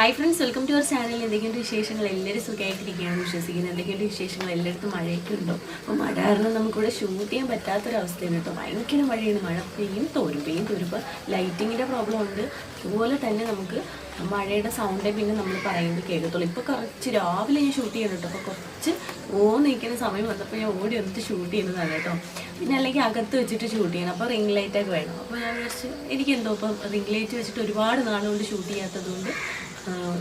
Hi friends welcome to our channel എന്തൊക്കെയുണ്ട് വിശേഷങ്ങൾ? എല്ലാവരും സുഖമായിട്ടിരിക്കുകയാണ്. വിശ്വസിക്കുന്നത് എന്തൊക്കെയുണ്ട് വിശേഷങ്ങൾ? എല്ലായിടത്തും മഴയൊക്കെ ഉണ്ടോ? അപ്പോൾ മഴ കാരണം നമുക്കിവിടെ ഷൂട്ട് ചെയ്യാൻ പറ്റാത്തൊരവസ്ഥയാണ് കേട്ടോ. ഭയങ്കര മഴയാണ്. മഴ പെയ്യും തോരും. പെയ്യും തോരും ലൈറ്റിങ്ങിന്റെ പ്രോബ്ലം ഉണ്ട്. അതുപോലെ തന്നെ നമുക്ക് മഴയുടെ സൗണ്ടേ പിന്നെ നമ്മൾ പറയുന്നത് കേൾക്കത്തുള്ളൂ. ഇപ്പോൾ കുറച്ച് രാവിലെ ഞാൻ ഷൂട്ട് ചെയ്യണം കേട്ടോ. അപ്പോൾ കുറച്ച് ഓ നിൽക്കുന്ന സമയം വന്നപ്പോൾ ഞാൻ ഓടി വന്നിട്ട് ഷൂട്ട് ചെയ്യുന്നതാണ് കേട്ടോ. പിന്നെ അല്ലെങ്കിൽ അകത്ത് വെച്ചിട്ട് ഷൂട്ട് ചെയ്യണം. അപ്പോൾ റിംഗ് ലൈറ്റൊക്കെ വേണം. അപ്പോൾ ഞാൻ വിചാരിച്ചു എനിക്കെന്തോ ഇപ്പം റിംഗ് ലൈറ്റ് വെച്ചിട്ട് ഒരുപാട് നാളുകൊണ്ട് ഷൂട്ട് ചെയ്യാത്തതുകൊണ്ട്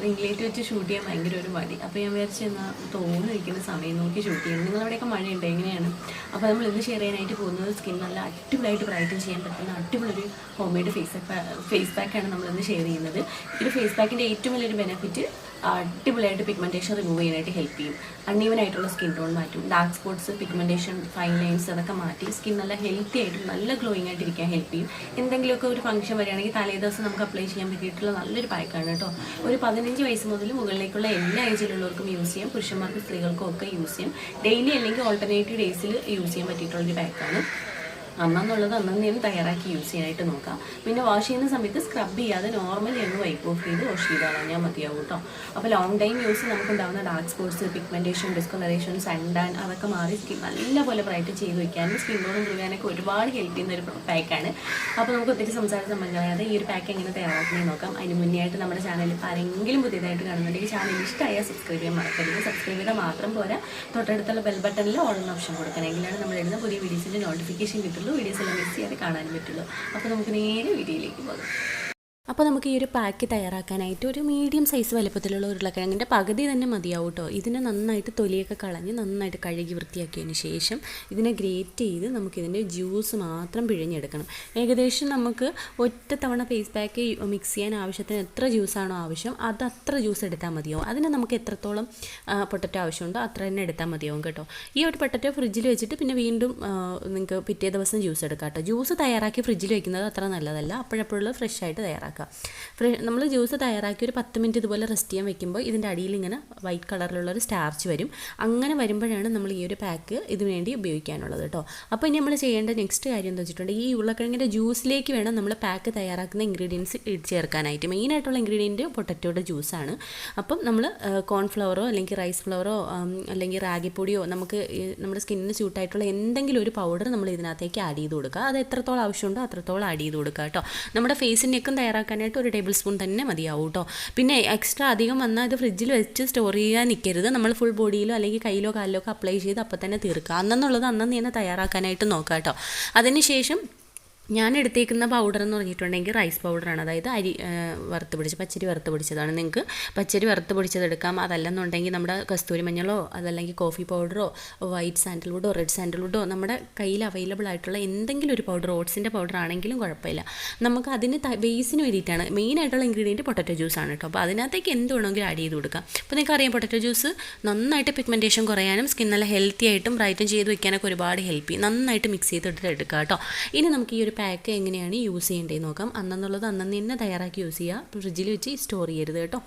റിംഗ് ലൈറ്റ് വെച്ച് ഷൂട്ട് ചെയ്യാൻ ഭയങ്കര ഒരു മടി. അപ്പോൾ ഞാൻ വിചാരിച്ചു എന്നാൽ തോന്നുന്നു സമയം നോക്കി ഷൂട്ട് ചെയ്യണം. നിങ്ങളവിടെയൊക്കെ മഴയുണ്ട്? എങ്ങനെയാണ്? അപ്പോൾ നമ്മൾ ഇന്ന് ഷെയർ ചെയ്യാനായിട്ട് പോകുന്നത്? സ്കിൻ നല്ല അടിപൊളിയായിട്ട് ബ്രൈറ്റൻ ചെയ്യാൻ പറ്റുന്ന അടിപൊളി ഹോം മെയ്ഡ് ഫേസ് ഫേസ് പാക്കാണ് നമ്മൾ ഇന്ന് ഷെയർ ചെയ്യുന്നത്. ഒരു ഫേസ് പാക്കിന്റെ ഏറ്റവും വലിയൊരു ബെനിഫിറ്റ് അടിപൊളിയായിട്ട് പിഗ്മെന്റേഷൻ റിമൂവ് ചെയ്യാനായിട്ട് ഹെൽപ്പ് ചെയ്യും. അൺഈവൻ ആയിട്ടുള്ള സ്കിൻ ടോൺ മാറ്റും. Dark spots pigmentation fine lines അതൊക്കെ മാറ്റി സ്കിൻ നല്ല ഹെൽത്തി ആയിട്ടും നല്ല ഗ്ലോയിങ് ആയിട്ട് ഇരിക്കാൻ ഹെൽപ്പ് ചെയ്യും. എന്തെങ്കിലുമൊക്കെ ഒരു ഫംഗ്ഷൻ വരികയാണെങ്കിൽ തലേ ദിവസം നമുക്ക് അപ്ലൈ ചെയ്യാൻ പറ്റിയിട്ടുള്ള നല്ലൊരു പാക്കാണ് കേട്ടോ. ഒരു പതിനഞ്ച് വയസ്സ് മുതൽ മുകളിലേക്കുള്ള എല്ലാ ഏജിലുള്ളവർക്കും യൂസ് ചെയ്യാം. പുരുഷന്മാർക്കും സ്ത്രീകൾക്കും ഒക്കെ യൂസ് ചെയ്യാം. ഡെയിലി അല്ലെങ്കിൽ ഓൾട്ടർനേറ്റീവ് ഡേയ്സിൽ യൂസ് ചെയ്യാൻ പറ്റിയിട്ടുള്ളൊരു പാക്കാണ് അന്നെന്നുള്ളത് അന്നേരം തയ്യാറാക്കി യൂസ് ചെയ്യാനായിട്ട് നോക്കാം. പിന്നെ വാഷ് ചെയ്യുന്ന സമയത്ത് സ്ക്രബ് ചെയ്യാതെ നോർമലി ഒന്ന് വൈപ്പ് ഓഫ് ചെയ്ത് വാഷ് ചെയ്ത് കളഞ്ഞാൽ മതിയാവും കേട്ടോ അപ്പോൾ ലോങ് ടൈം യൂസ് നമുക്കുണ്ടാകുന്ന dark spots pigmentation discolouration suntan അതൊക്കെ മാറി സ്കിൻ നല്ലപോലെ ബ്രൈറ്റ് ചെയ്ത് വയ്ക്കാനും സ്കിൻ ടോൺ മുഴുകാനൊക്കെ ഒരുപാട് ഹെൽപ്പ് ചെയ്യുന്ന ഒരു പാക്കാണ് അപ്പോൾ നമുക്ക് ഒത്തിരി സംസാരം സംബന്ധമായത് ഈ ഒരു പാക്ക് എങ്ങനെ തയ്യാറാക്കുന്നത് നോക്കാം. അതിന് മുന്നേ ആയിട്ട് നമ്മുടെ ചാനലിൽ ഇപ്പോൾ ആരെങ്കിലും പുതിയതായിട്ട് കാണുന്നുണ്ടെങ്കിൽ ചാനൽ ഇഷ്ടമായാൽ സബ്സ്ക്രൈബ് ചെയ്യാൻ മറക്കരുത്. സബ്സ്ക്രൈബ് ചെയ്താൽ മാത്രം പോരാ. തൊട്ടടുത്തുള്ള ബെൽ ബട്ടണിൽ ഓൺ ഓപ്ഷൻ കൊടുക്കണം. എങ്കിലാണ് നമ്മൾ ഇടുന്ന പുതിയ വീഡിയോസിന്റെ നോട്ടിഫിക്കേഷൻ കിട്ടുള്ളൂ. വീഡിയോസ് എല്ലാം മിസ് ചെയ്യാതെ കാണാനും പറ്റുള്ളൂ. അപ്പോൾ നമുക്ക് നേരെ വീഡിയോയിലേക്ക് പോകാം. അപ്പോൾ നമുക്ക് ഈ ഒരു പാക്ക് തയ്യാറാക്കാനായിട്ട് ഒരു മീഡിയം സൈസ് വലുപ്പത്തിലുള്ള ഉരുളക്കിഴങ്ങിന്റെ പകുതി തന്നെ മതിയാവും കേട്ടോ ഇതിനെ നന്നായിട്ട് തൊലിയൊക്കെ കളഞ്ഞ് നന്നായിട്ട് കഴുകി വൃത്തിയാക്കിയതിന് ശേഷം ഇതിനെ ഗ്രേറ്റ് ചെയ്ത് നമുക്കിതിന്റെ ജ്യൂസ് മാത്രം പിഴിഞ്ഞെടുക്കണം. ഏകദേശം നമുക്ക് ഒറ്റ തവണ ഫേസ് പാക്ക് മിക്സ് ചെയ്യാൻ ആവശ്യത്തിന് എത്ര ജ്യൂസാണോ ആവശ്യം അത് അത്ര ജ്യൂസ് എടുത്താൽ മതിയാവും. അതിന് നമുക്ക് എത്രത്തോളം പൊട്ടറ്റോ ആവശ്യമുണ്ടോ അത്ര തന്നെ എടുത്താൽ മതിയാവും കേട്ടോ. ഈ ഒരു പൊട്ടറ്റോ ഫ്രിഡ്ജിൽ വെച്ചിട്ട് പിന്നെ വീണ്ടും നിങ്ങൾക്ക് പിറ്റേ ദിവസം ജ്യൂസ് എടുക്കാം കേട്ടോ ജ്യൂസ് തയ്യാറാക്കി ഫ്രിഡ്ജിൽ വെക്കുന്നത് അത്ര നല്ലതല്ല. അപ്പോഴപ്പോഴുള്ള ഫ്രഷ് ആയിട്ട് തയ്യാറാക്കുക ഫ്ര നമ്മൾ ജ്യൂസ് തയ്യാറാക്കി ഒരു പത്ത് മിനിറ്റ് ഇതുപോലെ റെസ്റ്റ് ചെയ്യാൻ വെക്കുമ്പോൾ ഇതിന്റെ അടിയിൽ ഇങ്ങനെ വൈറ്റ് കളറിലുള്ള ഒരു സ്റ്റാർച്ച് വരും. അങ്ങനെ വരുമ്പോഴാണ് നമ്മൾ ഈ ഒരു പാക്ക് ഇതിനുവേണ്ടി ഉപയോഗിക്കാനുള്ളത് കേട്ടോ അപ്പോൾ ഇനി നമ്മൾ ചെയ്യേണ്ട നെക്സ്റ്റ് കാര്യം എന്താ വെച്ചിട്ടുണ്ടെങ്കിൽ ഈ ഉരുളക്കിഴങ്ങിന്റെ ജ്യൂസിലേക്ക് വേണം നമ്മൾ പാക്ക് തയ്യാറാക്കുന്ന ഇൻഗ്രീഡിയൻസ് ചേർക്കാനായിട്ട്. മെയിനായിട്ടുള്ള ഇൻഗ്രീഡിയന്റ് പൊട്ടറ്റോയുടെ ജ്യൂസാണ് അപ്പം നമ്മൾ കോൺഫ്ലവറോ അല്ലെങ്കിൽ റൈസ് ഫ്ലവറോ അല്ലെങ്കിൽ റാഗിപ്പൊടിയോ നമുക്ക് നമ്മുടെ സ്കിന്നിന് സ്യൂട്ടായിട്ടുള്ള എന്തെങ്കിലും ഒരു പൗഡർ നമ്മൾ ഇതിനകത്തേക്ക് ആഡ് ചെയ്ത് കൊടുക്കുക. അത് എത്രത്തോളം ആവശ്യമുണ്ടോ അത്രത്തോളം ആഡ് ചെയ്ത് കൊടുക്കുക കേട്ടോ നമ്മുടെ ഫേസിന്റെയൊക്കെ തയ്യാറാക്കാനായിട്ട് ഒരു ടേബിൾ സ്പൂൺ തന്നെ മതിയാവും കേട്ടോ പിന്നെ എക്സ്ട്രാ അധികം വന്നാൽ ഇത് ഫ്രിഡ്ജിൽ വെച്ച് സ്റ്റോർ ചെയ്യാൻ നിൽക്കരുത് നമ്മൾ ഫുൾ ബോഡിയിലോ അല്ലെങ്കിൽ കയ്യിലോ കാലിലോ ഒക്കെ അപ്ലൈ ചെയ്ത് അപ്പം തന്നെ തീർക്കുക അന്നെന്നുള്ളത് അന്നു തന്നെ തയ്യാറാക്കാനായിട്ട് നോക്കാം കേട്ടോ അതിനുശേഷം ഞാൻ എടുത്തേക്കുന്ന പൗഡർ എന്ന് പറഞ്ഞിട്ടുണ്ടെങ്കിൽ റൈസ് പൗഡറാണ്. അതായത് അരി വറുത്ത് പിടിച്ച് പച്ചരി വറുത്ത് പിടിച്ചതാണ്. നിങ്ങൾക്ക് പച്ചരി വറുത്ത് പിടിച്ചത് എടുക്കാം അതല്ലെന്നുണ്ടെങ്കിൽ നമ്മുടെ കസ്തൂരി മഞ്ഞളോ അതല്ലെങ്കിൽ കോഫി പൗഡറോ വൈറ്റ് സാൻഡൽവുഡോ റെഡ് സാൻഡൽവുഡോ നമ്മുടെ കയ്യിൽ അവൈലബിൾ ആയിട്ടുള്ള എന്തെങ്കിലും ഒരു പൗഡർ ഓട്സിന്റെ പൗഡർ ആണെങ്കിലും കുഴപ്പമില്ല. നമുക്ക് അതിന് ബേസിന് വേണ്ടിയിട്ടാണ് മെയിൻ ആയിട്ടുള്ള ഇൻഗ്രീഡിയന്റ് പൊട്ടറ്റോ ജ്യൂസാണ് കേട്ടോ. അപ്പോൾ അതിനകത്തേക്ക് എന്ത് വേണമെങ്കിലും ആഡ് ചെയ്ത് കൊടുക്കാം. അപ്പോൾ നിങ്ങൾക്ക് അറിയാം പൊട്ടറ്റോ ജ്യൂസ് നന്നായിട്ട് പിഗ്മെന്റേഷൻ കുറയാനും സ്കിൻ നല്ല ഹെൽത്തി ആയിട്ടും ബ്രൈറ്റൻ ചെയ്ത് വെക്കാനൊക്കെ ഒരുപാട് ഹെൽപ്പ് ചെയ്യും. നന്നായിട്ട് മിക്സ് ചെയ്തിട്ട് എടുക്കുക കേട്ടോ. ഇനി നമുക്ക് ഈ ഒരു പാക്ക് എങ്ങനെയാണ് യൂസ് ചെയ്യേണ്ടത് നോക്കാം. അന്നെന്നുള്ളത് അന്നു തന്നെ തയ്യാറാക്കി യൂസ് ചെയ്യുക. ഫ്രിഡ്ജിൽ വെച്ച് സ്റ്റോർ ചെയ്യരുത് കേട്ടോ.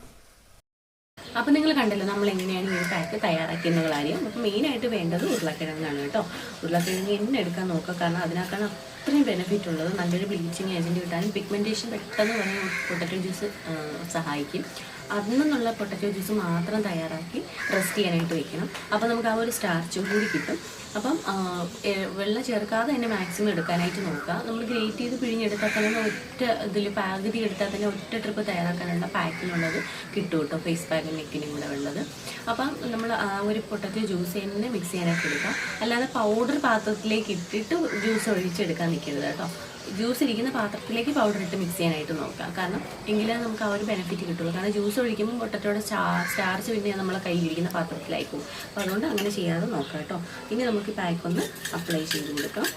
അപ്പോൾ നിങ്ങൾ കണ്ടല്ലോ നമ്മൾ എങ്ങനെയാണ് ഈ പാക്ക് തയ്യാറാക്കിയെന്നുള്ള കാര്യം. അപ്പോൾ മെയിനായിട്ട് വേണ്ടത് ഉരുളക്കിഴങ്ങാണ് കേട്ടോ. ഉരുളക്കിഴങ്ങ് എന്നെ എടുക്കാൻ നോക്കുക. കാരണം അതിനകത്താണ് അത്രയും ബെനിഫിറ്റ് ഉള്ളത്. നല്ലൊരു ബ്ലീച്ചിങ് ഏജന്റ് കിട്ടാനും പിഗ്മെന്റേഷൻ പെട്ടെന്ന് പറയാൻ പൊട്ടറ്റോ ജ്യൂസ് സഹായിക്കും. അതിൽ നിന്നുള്ള പൊട്ടറ്റോ ജ്യൂസ് മാത്രം തയ്യാറാക്കി റെസ്റ്റ് ചെയ്യാനായിട്ട് വെക്കണം. അപ്പോൾ നമുക്ക് ആ ഒരു സ്റ്റാർച്ചും കൂടി കിട്ടും. അപ്പം വെള്ളം ചേർക്കാതെ തന്നെ മാക്സിമം എടുക്കാനായിട്ട് നോക്കുക. നമ്മൾ ഗ്രേറ്റ് ചെയ്ത് പിഴിഞ്ഞെടുത്താൽ തന്നെ ഒറ്റ ഇതിൽ പകുതി എടുത്താൽ തന്നെ ഒറ്റ ട്രിപ്പ് തയ്യാറാക്കാനുള്ള പാക്കിലുള്ളത് കിട്ടും കേട്ടോ. ഫേസ് പാക്കും നെക്കിനും കൂടെ ഉള്ളത്. അപ്പം നമ്മൾ ആ ഒരു പൊട്ടറ്റോ ജ്യൂസ് തന്നെ മിക്സ് ചെയ്യാനായിട്ട് എടുക്കാം. അല്ലാതെ പൗഡർ പാത്രത്തിലേക്ക് ഇട്ടിട്ട് ജ്യൂസ് ഒഴിച്ചെടുക്കാൻ നിൽക്കരുത് കേട്ടോ. ജ്യൂസ് ഇരിക്കുന്ന പാത്രത്തിലേക്ക് പൗഡർ ഇട്ട് മിക്സ് ചെയ്യാനായിട്ട് നോക്കാം. കാരണം എങ്കിലേ നമുക്ക് ആ ഒരു ബെനിഫിറ്റ് കിട്ടുള്ളൂ. കാരണം ജ്യൂസ് ഒഴിക്കുമ്പോൾ പൊട്ടറ്റോയുടെ സ്റ്റാർച്ച് പിന്നെ നമ്മളെ കയ്യിലിരിക്കുന്ന പാത്രത്തിലായി പോകും അപ്പോൾ അതുകൊണ്ട് അങ്ങനെ ചെയ്യാതെ നോക്കാം കേട്ടോ. ഇനി നമുക്ക് പാക്ക് ഒന്ന് അപ്ലൈ ചെയ്ത് കൊടുക്കാം.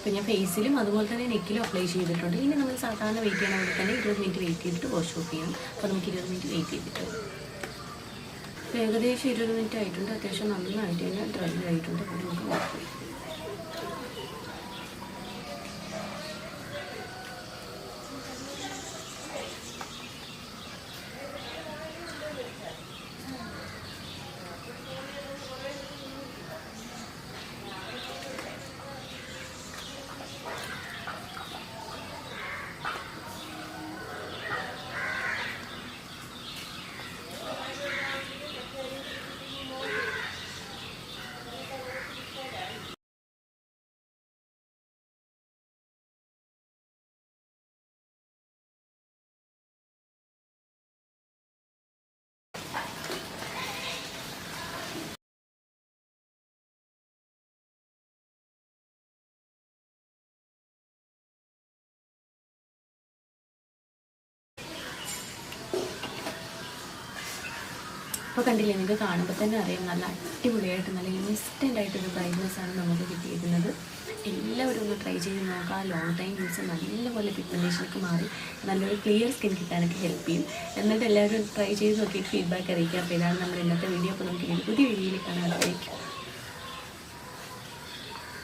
അപ്പോൾ ഞാൻ ഫേസിലും അതുപോലെ തന്നെ നെക്കിലും അപ്ലൈ ചെയ്തിട്ടുണ്ട്. ഇനി നമ്മൾ സാധാരണ വെയിറ്റ് ചെയ്യണ തന്നെ ഇരുപത് മിനിറ്റ് വെയിറ്റ് ചെയ്തിട്ട് വാഷ് ഓഫ് ചെയ്യണം. അപ്പോൾ നമുക്ക് ഇരുപത് മിനിറ്റ് വെയിറ്റ് ചെയ്തിട്ട് ഏകദേശം ഇരുപത് മിനിറ്റ് ആയിട്ടുണ്ട്. അത്യാവശ്യം നന്നായിട്ട് തന്നെ ഡ്രൈ ആയിട്ടുണ്ട്. അപ്പോൾ നമുക്ക് വാഷ് ചെയ്യാം. അപ്പോൾ കണ്ടില്ലേ നിങ്ങൾക്ക് കാണുമ്പോൾ തന്നെ അറിയാം നല്ല അടിപൊളിയായിട്ട് നല്ല ഇൻസ്റ്റന്റ് ആയിട്ടൊരു ആണ് നമുക്ക് കിട്ടിയിരുന്നത് എല്ലാവരും ഒന്ന് ട്രൈ ചെയ്ത് നോക്കുക ലോങ് ടൈം യൂസ് നല്ലപോലെ പിഗ്മെന്റേഷനൊക്കെ മാറി നല്ലൊരു ക്ലിയർ സ്കിൻ കിട്ടാനൊക്കെ ഹെൽപ്പ് ചെയ്യും. എന്നിട്ട് എല്ലാവരും ട്രൈ ചെയ്ത് നോക്കിയിട്ട് ഫീഡ്ബാക്ക് അറിയിക്കുക. അപ്പോൾ ഇതാണ് നമ്മുടെ ഇന്നത്തെ വീഡിയോ അപ്പോൾ നമുക്ക് പുതിയ വീഡിയോയിൽ കാണാൻ